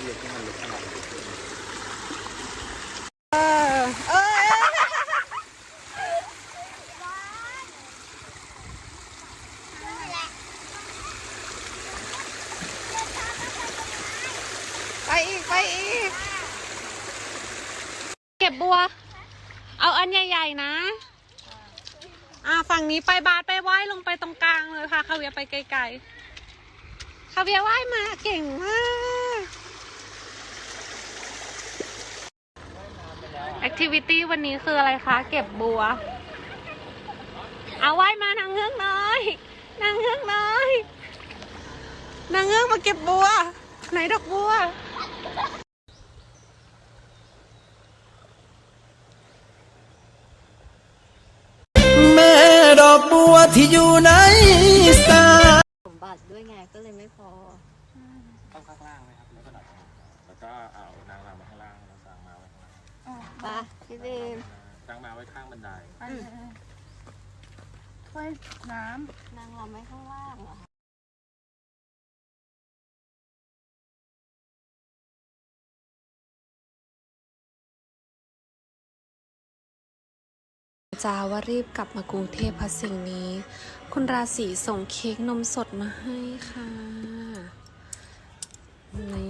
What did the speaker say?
ไปอีก ไปอีก เก็บบัว เอาอันใหญ่ๆนะ อ่าฝั่งนี้ไปบาสไปว่ายลงไปตรงกลางเลยค่ะคาเวียไปไกลๆคาเวียว่ายมาเก่งมาก แอคทิวิตี้วันนี้คืออะไรคะ เก็บบัว เอาไหว้มานางเงือกน้อยนางเงือกน้อยนางเงือกมาเก็บบัว ไหนดอกบัวแม่ดอกบัวที่อยู่ในสายสมบัติด้วยไงก็เลยไม่พอ ต้องข้างล่างไหมครับแล้วก็ดัดแล้วก็เอานางรำมาข้างล่างแล้วสางมาไว้ข้างล่าง ปะพี่บีมสางมาไว้ข้างบันไดถ้วยน้นางรำไว้ข้างล่างเหรอคะจาว่ารีบกลับมากรุงเทพเพราะสิ่งนี้ คุณราศีส่งเค้กนมสดมาให้ค่ะนี่